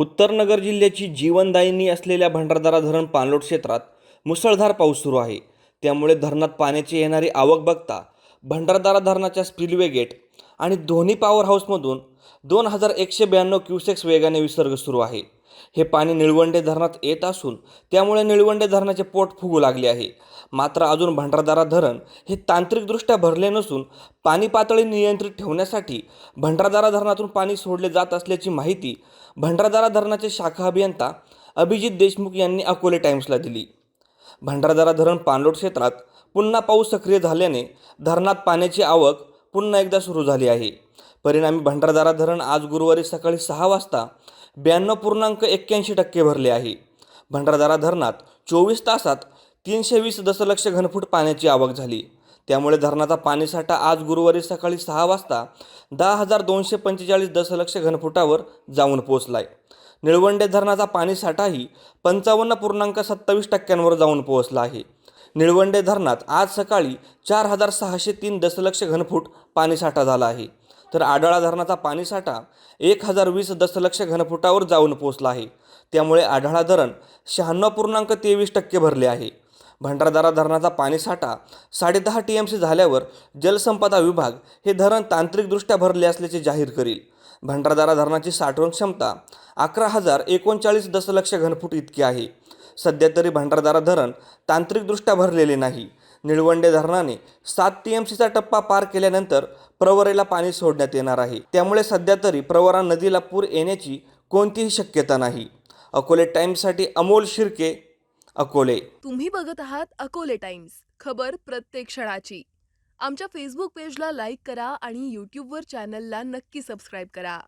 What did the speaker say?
उत्तर नगर जिल्ह्याची जीवनदायिनी असलेल्या भंडारदरा धरण पाणलोट क्षेत्रात मुसळधार पाऊस सुरू आहे. त्यामुळे धरणात पाण्याची येणारी आवक बघता भंडारदारा धरणाच्या स्पिलवे गेट आणि दोन्ही पॉवर हाऊसमधून दोन हजार एकशे ब्याण्णव क्युसेक्स वेगाने विसर्ग सुरू आहे. हे पाणी निळवंडे धरणात येत असून त्यामुळे निळवंडे धरणाचे पोट फुगू लागले आहे. मात्र अजून भंडारदारा धरण हे तांत्रिकदृष्ट्या भरले नसून पाणी पातळी नियंत्रित ठेवण्यासाठी भंडारदारा धरणातून पाणी सोडले जात असल्याची माहिती भंडारदारा धरणाचे शाखा अभियंता अभिजित देशमुख यांनी अकोले टाइम्सला दिली. भंडारदारा धरण पाणलोट क्षेत्रात पुन्हा पाऊस सक्रिय झाल्याने धरणात पाण्याची आवक पुन्हा एकदा सुरू झाली आहे. परिणामी भंडारदारा धरण आज गुरुवारी सकाळी सहा वाजता ब्याण्णव पूर्णांक एक्क्याऐंशी टक्के भरले आहे. भंडारदारा धरणात चोवीस तासात तीनशे वीस दशलक्ष घनफूट पाण्याची आवक झाली. त्यामुळे धरणाचा पाणीसाठा आज गुरुवारी सकाळी सहा वाजता दहा हजार दोनशे पंचेचाळीस दशलक्ष घनफुटावर जाऊन पोहोचलाय. निळवंडे धरणाचा पाणीसाठाही पंचावन्न पूर्णांक सत्तावीस टक्क्यांवर जाऊन पोहोचला आहे. निळवंडे धरणात आज सकाळी चार हजार सहाशे तीन दशलक्ष घनफूट पाणीसाठा झाला आहे. तर आडाळा धरणाचा पाणीसाठा एक हजार वीस दशलक्ष घनफुटावर जाऊन पोहोचला आहे. त्यामुळे आढाळा धरण शहाण्णव पूर्णांक तेवीस टक्के भरले आहे. भंडारदारा धरणाचा पाणीसाठा साडेदहा टी एम सी झाल्यावर जलसंपदा विभाग हे धरण तांत्रिकदृष्ट्या भरले असल्याचे जाहीर करील. भंडारदारा धरणाची साठवण क्षमता अकरा हजार एकोणचाळीस दशलक्ष घनफूट इतकी आहे. सध्या तरी भंडारदारा धरण तांत्रिकदृष्ट्या भरलेले नाही. निळवंडे धरणाने सात टी एम सीचा टप्पा पार केल्यानंतर प्रवरेला पाणी सोडण्यात येणार आहे. त्यामुळे सध्या तरी प्रवरा नदीला पूर येण्याची कोणतीही शक्यता नाही. अकोले टाइम्ससाठी अमोल शिर्के अकोले. तुम्ही बघत आहात अकोले टाइम्स. खबर प्रत्येक क्षणाची. आमच्या फेसबुक पेजला लाईक करा आणि यूट्यूबवर चॅनलला नक्की सबस्क्राईब करा.